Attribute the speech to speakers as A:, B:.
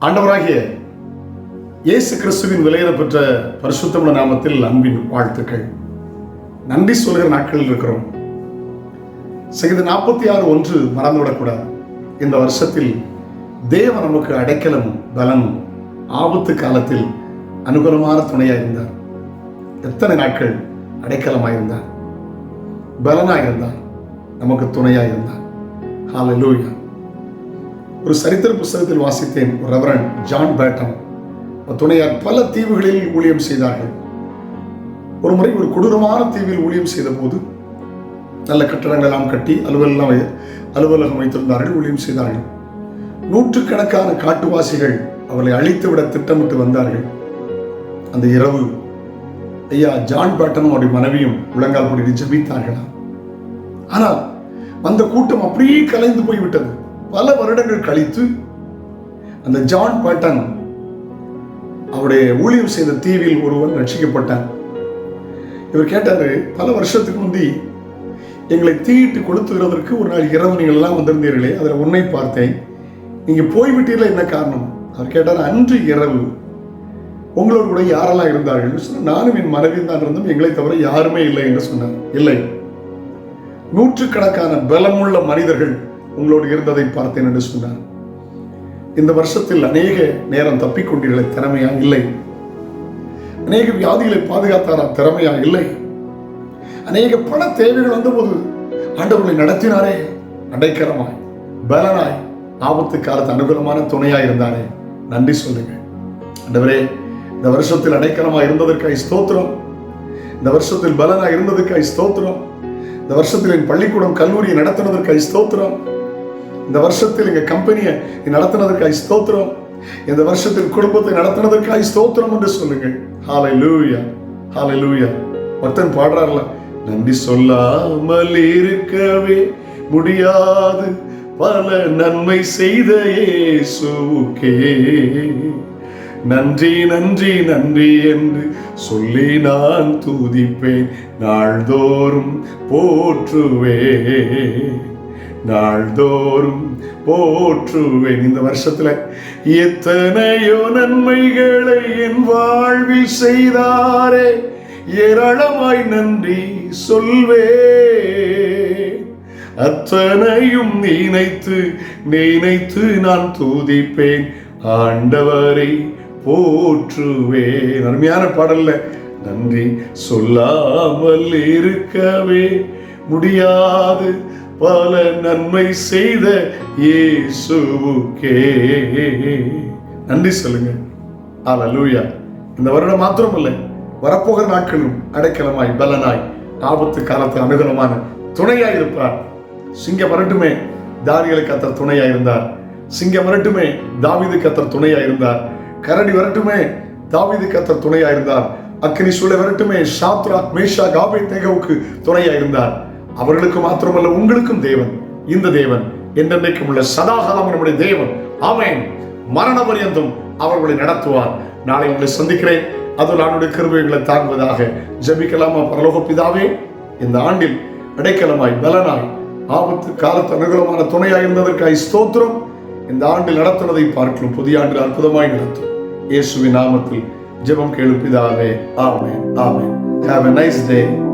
A: ஆண்டவராகிய இயேசு கிறிஸ்துவின் விலையில பெற்ற பரிசுத்தமிழ நாமத்தில் அன்பின் வாழ்த்துக்கள். நன்றி சொல்கிற நாட்களில் இருக்கிறோம். செய்த நாற்பத்தி ஆறு ஒன்று மறந்துவிடக்கூடாது. இந்த வருஷத்தில் தேவ நமக்கு அடைக்கலமும் பலனும் ஆபத்து காலத்தில் அனுகூலமான துணையாக இருந்தார். எத்தனை நாட்கள் அடைக்கலமாயிருந்தார் பலனாயிருந்தார் நமக்கு துணையாக இருந்தார். ஹாலலூயா ஒரு சரித்திர புஸ்தகத்தில் வாசித்தேன் ரெவரன் ஜான் பேட்டம் துணையார் பல தீவுகளில் ஊழியம் செய்தார்கள். ஒரு முறை ஒரு கொடூரமான தீவில் ஊழியம் செய்த போது நல்ல கட்டடங்கள் எல்லாம் கட்டி அலுவலெல்லாம் அலுவலகம் வைத்திருந்தார்கள் ஊழியம் செய்தார்கள். நூற்றுக்கணக்கான காட்டுவாசிகள் அவர்களை அழித்துவிட திட்டமிட்டு வந்தார்கள். அந்த இரவு ஐயா ஜான் பேட்டனும் அவருடைய மனைவியும் முழங்கால் போட்டு ஜெபித்தார்களாம் ஆனால் அந்த கூட்டம் அப்படியே கலைந்து போய்விட்டது. பல வருடங்கள் கழித்து அந்த ஜான் பேட்டன் அவருடைய ஊழியம் செய்த தீவில் ஒருவன் ரட்சிக்கப்பட்டான். இவர் கேட்டாரு பல வருஷத்துக்கு முந்தி எங்களை தீயிட்டு கொளுத்துகிறதற்கு ஒரு நாள் இரவு நீங்கள் எல்லாம் வந்திருந்தீர்களே அதில் உன்னை பார்த்தேன். நீங்கள் போய்விட்டீர்கள் என்ன காரணம்? அவர் கேட்டார் அன்று இரவு உங்களோடு கூட யாரெல்லாம் இருந்தார்கள்? என்று நானும் என் மனைவியும் தான் இருந்தோம் எங்களை தவிர யாருமே இல்லை என்று சொன்னார். இல்லை. நூற்றுக்கணக்கான பலமுள்ள மனிதர்கள் உங்களோடு இருந்ததை பார்த்தேன் என்று சொன்னார் இந்த வருஷத்தில் அநேக நேரம் தப்பிக்கொண்டீர்களே திறமையா இல்லை. அநேக வியாதிகளை பாதுகாத்தாரா திறமையா இல்லை. அநேக பண தேவைகள் வந்தபோது ஆண்டவர்களை நடத்தினாரே அடைக்கரமாய் பலனாய் ஆபத்து காலத்து அனுகூலமான துணையாய் இருந்தாரே. நன்றி சொல்லுங்க. ஆண்டவரே இந்த வருஷத்தில் அடைக்கலமாக இருந்ததற்காய் ஸ்தோத்திரம். இந்த வருஷத்தில் பலனாய் இருந்ததற்காய் ஸ்தோத்திரம். இந்த வருஷத்தில் என் பள்ளிக்கூடம் கல்லூரியை நடத்தினதற்காய் ஸ்தோத்திரம். இந்த வருஷத்தில் எங்க கம்பெனியை நடத்தினதற்காய் ஸ்தோத்திரம். இந்த வருஷத்தில் குடும்பத்தை நடத்தினதற்காய் ஸ்தோத்திரம் என்று சொல்லுங்கள். ஹாலை லூயா ஹாலை லூயா ஒருத்தன் பாடுறாருல நன்றி சொல்லாமல் இருக்கவே முடியாது. பல நன்மை செய்த இயேசுவுக்கே. நன்றி நன்றி நன்றி என்று சொல்லி நான் துதிப்பேன். நாள்தோறும் போற்றுவேன். நாள்தோறும் போற்றுவேன் இந்த வருஷத்துல. எத்தனையோ நன்மைகளை என் வாழ்வில் செய்தாரே. ஏராளமாய் நன்றி சொல்வே அத்தனையும் நினைத்து நினைத்து நான் தூதிப்பேன். ஆண்டவரை போற்றுவேன். அருமையான பாடல்ல நன்றி சொல்லாமல் இருக்கவே முடியாது. பல நன்மை செய்த இயேசுவுக்கே. நன்றி சொல்லுங்க. ஆலலூயா இந்த வருடம் மாத்திரம் இல்லை வரப்போகிற நாட்களும் அடைக்கலமாய் பலனாய் ஆபத்து காலத்து அனுகூலமான துணையாய் இருப்பார் சிங்கம் வரட்டுமே தானியலுக்கு கத்தர் துணையாய் இருந்தார் சிங்கம் வரட்டுமே தாவிதுக்கு கத்தர் துணையாய் இருந்தார் கரடி வரட்டுமே தாவிதுக்கு கத்தர் துணையாய் இருந்தார் அக்னி சூளை வரட்டுமே ஷாத்ரா மேஷா காபை தேகவுக்கு துணையாய் இருந்தார் அவர்களுக்கு மாத்திரமல்ல உங்களுக்கும் தேவன். இந்த தேவன் என்றென்றைக்கும் உள்ள சதாகாலம் நம்முடைய தேவன். அவன் மரண பரியந்தம் அவர்களை நடத்துவார். நாளை உங்களை சந்திக்கிறேன். அதில் ஆண்டுடைய கிருபைகளை தாங்குவதாக ஜபிக்கலாமா? பரலோக பிதாவே இந்த ஆண்டில் அடைக்கலமாய் பலனாய் ஆபத்து காலத்து அனுகூலமான துணையாக இருந்ததற்காய் ஸ்தோத்திரம். இந்த ஆண்டில் நடத்துவதை பார்க்கலாம் புதிய ஆண்டில் அற்புதமாய் நடத்தும். இயேசுவின் நாமத்தில் ஜெபம் கேளு பிதாவே ஆமே ஆமென். Have a nice day.